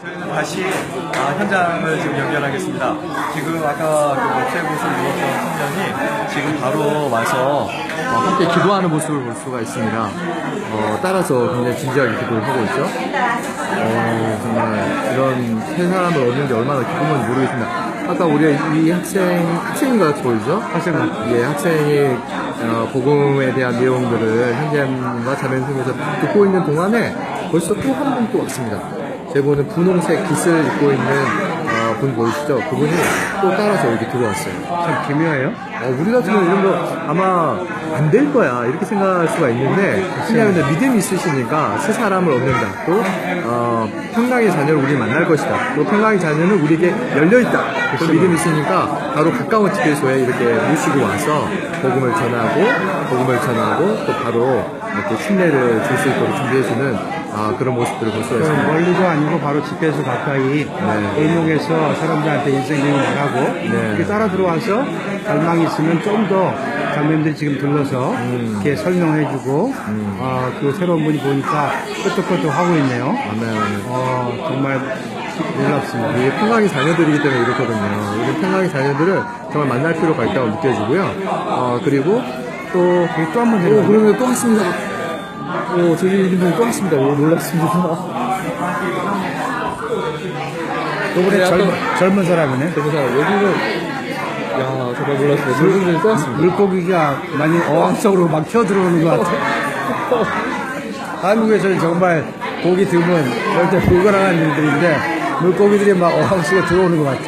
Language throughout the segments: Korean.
저희는 다시 아, 현장을 지금 연결하겠습니다. 지금 아까 그 목재 옷을 입었던 청년이 지금 바로 와서 어, 함께 기도하는 모습을 볼 수가 있습니다. 어, 따라서 굉장히 진지하게 기도를 하고 있죠. 어, 정말 이런 세 사람을 얻는 게 얼마나 기쁜지 모르겠습니다. 아까 우리 이 학생, 학생인 것 같이 보이죠? 학생 예, 학생이 어, 복음에 대한 내용들을 현재과 자매를 통해서 듣고 있는 동안에 벌써 또 한 분 또 왔습니다. 제보는 분홍색 깃을 입고 있는 어, 분 보이시죠? 그분이 또 따라서 여기 들어왔어요. 참 기묘해요. 어, 우리 같으면 이런 거 아마 안 될 거야 이렇게 생각할 수가 있는데 그냥 근데 믿음이 있으시니까 새 사람을 얻는다. 또 어, 평강의 자녀를 우리 만날 것이다. 또 평강의 자녀는 우리에게 열려 있다. 그 믿음이 있으니까 바로 가까운 집회소에 이렇게 모시고 와서 복음을 전하고 복음을 전하고 또 바로 이렇게 신뢰를 줄 수 있도록 준비해주는 아, 그런 모습들을 볼 수가 있습니다. 멀리도 아니고 바로 집회에서 가까이 일목에서 사람들한테 인생 얘기 말하고 네. 이렇게 따라 들어와서 갈망이 있으면 좀 더 장면들이 지금 들러서 음. 이렇게 설명해주고 아, 그 새로운 분이 보니까 끄떡끄떡 하고 있네요. 아멘, 아멘. 어, 정말 놀랍습니다. 우리 평강의 자녀들이기 때문에 이렇거든요. 우리 평강의 자녀들을 정말 만날 필요가 있다고 느껴지고요. 어, 그리고 또, 또 한번 오, 내려가요. 그러면 또 왔습니다. 오, 저기 이분또 왔습니다. 오, 놀랐습니다. 이번에 약간- 젊은, 젊은 사람이네. 그래서 여기는, 야, 정말 놀랐어요. 또 왔습니다. 물고기가 많이 어항속으로 막 튀어들어오는 것 같아. 한국에서는 정말 고기 드문 절대 불가능한 일들인데 물고기들이 막 어항 속에 들어오는 것 같아.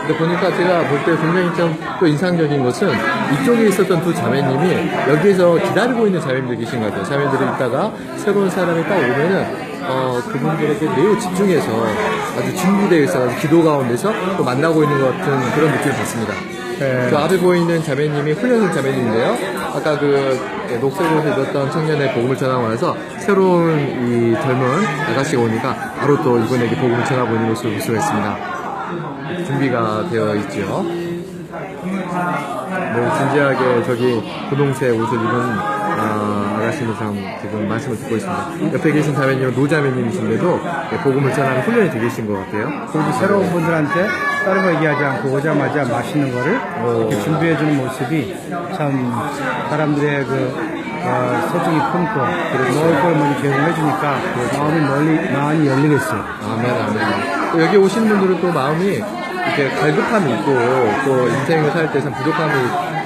근데 보니까 제가 볼때 굉장히 좀 또 인상적인 것은 이쪽에 있었던 두 자매님이 여기에서 기다리고 있는 자매님들 계신 것 같아요. 자매들이 있다가 새로운 사람이 딱 오면은 어, 그분들에게 매우 집중해서 아주 준비되어 있어 기도 가운데서 또 만나고 있는 것 같은 그런 느낌을 받습니다. 네. 그 앞에 보이는 자매님이 훈련생 자매님인데요. 아까 그 녹색 옷을 입었던 청년의 복음을 전하고 나서 새로운 이 젊은 아가씨가 오니까 바로 또 이분에게 복음을 전하고 있는 모습을 볼 수가 있습니다. 준비가 되어 있죠. 뭐 진지하게 저기 분홍색 옷을 입은 아, 아가씨는 참 지금 말씀을 듣고 있습니다. 옆에 계신 자매님은 노자매님이신데도 네, 복음을 전하는 훈련이 되어 계신 것 같아요. 그리고 새로운 분들한테 다른 거 얘기하지 않고 오자마자 맛있는 거를 이렇게 준비해주는 모습이 참 사람들의 그 어, 소중히 품고 먹을 걸 먼저 제공해주니까 마음이 멀리, 많이 열리겠어요. 아멘, 아멘. 또 여기 오시는 분들은 또 마음이 이렇게 갈급함이 있고 또 인생을 살 때 참 부족함이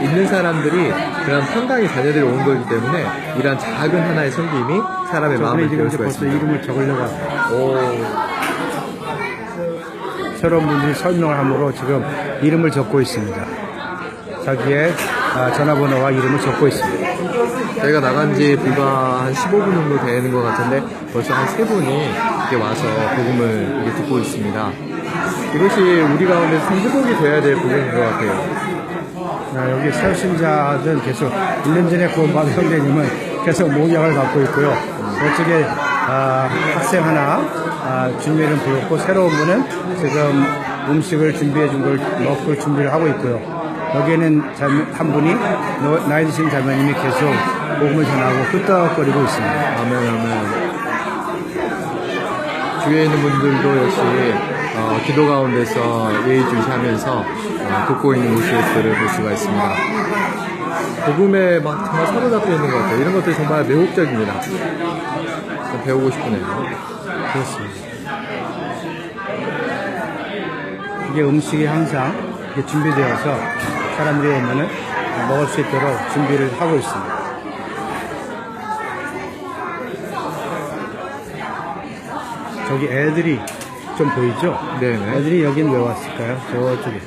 있는 사람들이 그런 평강의 자녀들이 온 거기 때문에 이런 작은 하나의 섬김이 사람의 마음을 지금 이제 벌써 있습니다. 이름을 적으려고 합니다. 오, 새로운 분들이 설명을 함으로 지금 이름을 적고 있습니다. 자기의 아, 전화번호와 이름을 적고 있습니다. 저희가 나간 지 불과 한 15분 정도 되는 것 같은데 벌써 한 세 분이 이렇게 와서 복음을 이렇게 듣고 있습니다. 이것이 우리 가운데서 참 회복이 돼야 될 부분인 것 같아요. 아, 여기 새신자들은 계속 1년 전에 구원받은 형제님은 계속 모양을 갖고 있고요. 저쪽에 아, 학생 하나 아, 준비를 불렀고 새로운 분은 지금 음식을 준비해 준 걸 먹을 준비를 하고 있고요. 여기에는 한 분이 너- 나이 드신 자매님이 계속 복음을 전하고 끄떡거리고 있습니다. 아멘, 아멘. 주위에 있는 분들도 역시 어, 기도 가운데서 예의주시하면서 어, 돕고 있는 모습들을 볼 수가 있습니다. 복음에 막 정말 사로잡혀 있는 것 같아요. 이런 것들이 정말 매혹적입니다. 좀 배우고 싶으네요. 그렇습니다. 이게 음식이 항상 이렇게 준비되어서 사람들이 오면은 먹을 수 있도록 준비를 하고 있습니다. 저기 애들이 좀 보이죠? 네네. 애들이 여긴 왜 왔을까요? 저쪽에.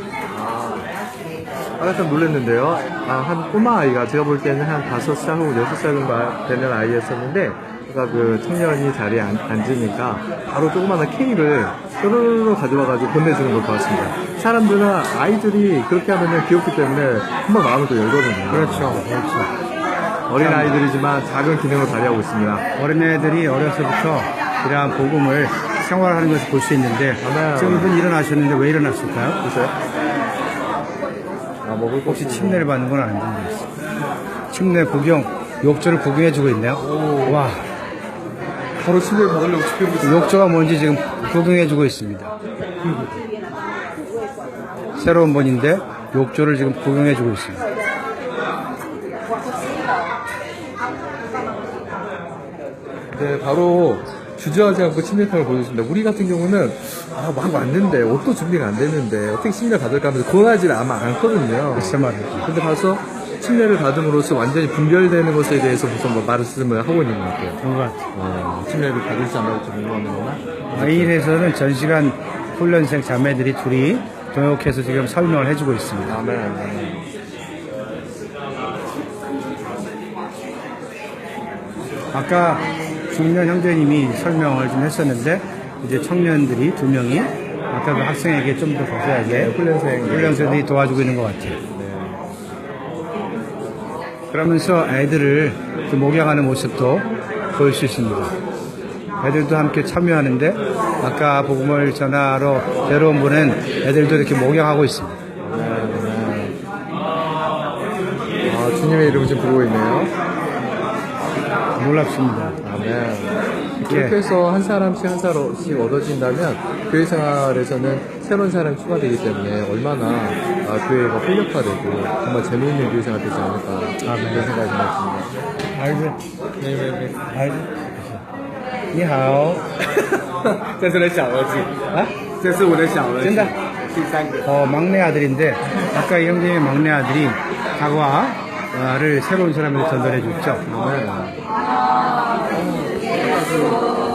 아까 참 놀랐는데요. 아, 한 꼬마 아이가 제가 볼 때는 한 다섯 살 혹은 여섯 살 정도 되는 아이였었는데, 아까 그 청년이 자리에 앉, 앉으니까 바로 조그마한 케이크를 쪼르르 가져와가지고 건네주는 걸 봤습니다. 사람들은 아이들이 그렇게 하면 귀엽기 때문에 한번 마음을 또 열거든요. 그렇죠. 그렇죠. 어린 아이들이지만 작은 기능을 발휘하고 있습니다. 어린애들이 어려서부터 이러한 복음을 생활하는 것을 볼 수 있는데. 지금 이분 일어나셨는데 왜 일어났을까요? 보세요. 아, 먹을 거 혹시 침례를 받는 건 아닌지 모르겠어요. 침례 구경, 욕조를 구경해주고 있네요. 와, 바로 침례를 받으려고 지키고 있어요. 욕조가 뭔지 지금 구경해주고 있습니다. 새로운 분인데 욕조를 지금 구경해주고 있습니다. 네, 바로 주저하지 않고 침례탕을 보여주십니다. 우리 같은 경우는 아, 막 왔는데 옷도 준비가 안 됐는데 어떻게 침례 받을까 하면서 권하지를 아마 않거든요. 말이죠. 근데 가서 침례를 받음으로써 완전히 분별되는 것에 대해서 무슨 뭐 말씀을 하고 있는 것 같아요. 그런 것 같아요. 어, 침례를 받을지 안 받을지 궁금하는구나. 아일에서는 전 시간 훈련생 자매들이 둘이 동역해서 지금 설명을 해주고 있습니다. 아멘. 아까 중년 형제님이 설명을 좀 했었는데 이제 청년들이 두 명이 아까 그 학생에게 좀 더 자세하게 네, 훈련생. 훈련생들이 도와주고 있는 것 같아요. 그러면서 애들을 목양하는 모습도 볼수 있습니다. 애들도 함께 참여하는데 아까 복음을 전하러 데려온 분은 애들도 이렇게 목양하고 있습니다. 아, 주님의 이름을 지금 부르고 있네요. 놀랍습니다. 아멘. 이렇게 이렇게 해서 한 사람씩 한 사람씩 얻어진다면 교회 생활에서는 새로운 사람이 추가되기 때문에 얼마나 아, 교회가 활력화되고 정말 재미있는 교회 생활 되지 않을까 그런 생각이 듭니다. 儿子， 네, 네, 네. 儿子，你好。这是我的小儿子啊？这是我的小儿子真的第三个 어, 막내 아들인데 아까 이 형님의 막내 아들이 사과를 새로운 사람에게 전달해 줬죠.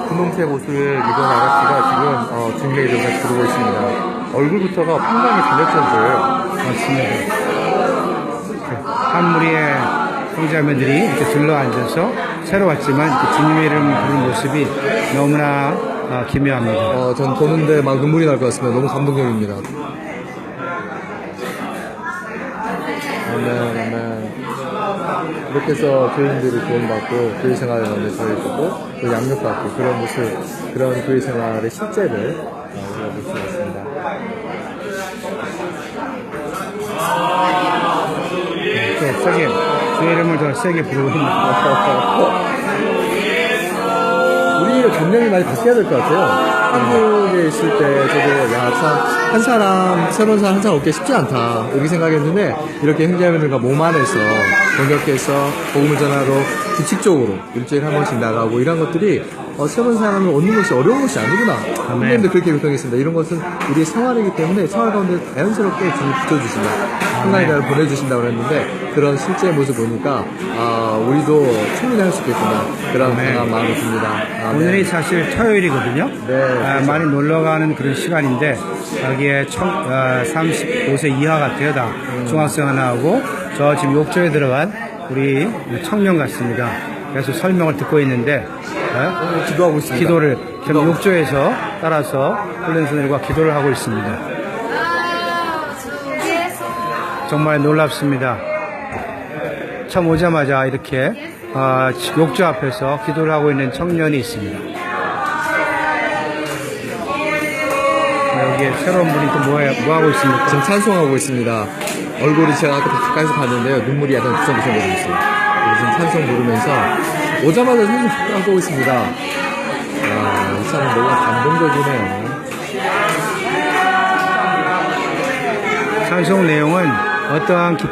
분홍색 옷을 입은 아가씨가 지금 어, 주님의 이름을 부르고 있습니다. 얼굴부터가 상당히 달렸던 거예요. 맞습니다. 한 무리의 형제자매들이 이렇게 둘러 앉아서 새로 왔지만 그 주님의 이름을 부르는 모습이 너무나 어, 기묘합니다. 어, 전 보는데 막 눈물이 날 것 같습니다. 너무 감동적입니다. 아멘, 아멘. 이렇게 해서 교인들이 구원받고 교회 생활에 저해주고 또 양육받고 그런 모습, 그런 교회 생활의 실제를 어, 우리가 볼 수가 있습니다. 또 세게 주의 이름을 더 세게 부르고 있는 우리의 경력이 많이 바뀌어야 될 것 같아요. 한국에 있을 때 저도 야 참 한 사람 새로운 사람 한 사람 얻기 쉽지 않다 이렇게 생각했는데 이렇게 형제자매들과 몸 안에서 동역해서 복음을 전하러 규칙적으로 일주일에 한 번씩 나가고 이런 것들이 어, 새로운 사람을 얻는 것이 어려운 것이 아니구나. 선생님도 그렇게 교통했습니다. 이런 것은 우리의 생활이기 때문에 생활 가운데 자연스럽게 주님 붙여주신다. 하나의 나를 보내주신다고 했는데 그런 실제 모습 보니까 아, 우리도 충분히 할 수 있겠구나. 그런 강한 마음이 듭니다. 아멘. 오늘이 사실 토요일이거든요. 네, 아, 많이 놀러 가는 그런 시간인데 여기에 청, 아, 35세 이하 같아요. 다 중학생 하나 하고 저 지금 욕조에 들어간 우리 청년 같습니다. 그래서 설명을 듣고 있는데 어? 기도하고 있습니다. 기도를 지금 욕조에서 따라서 훈련생들과 기도를 하고 있습니다. 정말 놀랍습니다. 처음 오자마자 이렇게 아, 욕조 앞에서 기도를 하고 있는 청년이 있습니다. 아, 여기에 새로운 분이 또 뭐, 뭐 하고 있습니까? 지금 찬송하고 있습니다. 얼굴이 제가 아까 가까이서 봤는데요. 눈물이 약간 부성부성 거리고 있어요. 지금 찬송 부르면서 오자마자 찬송하고 있습니다. 아, 이 찬송 너무 감동적이네요. 찬송 내용은 어떠한 기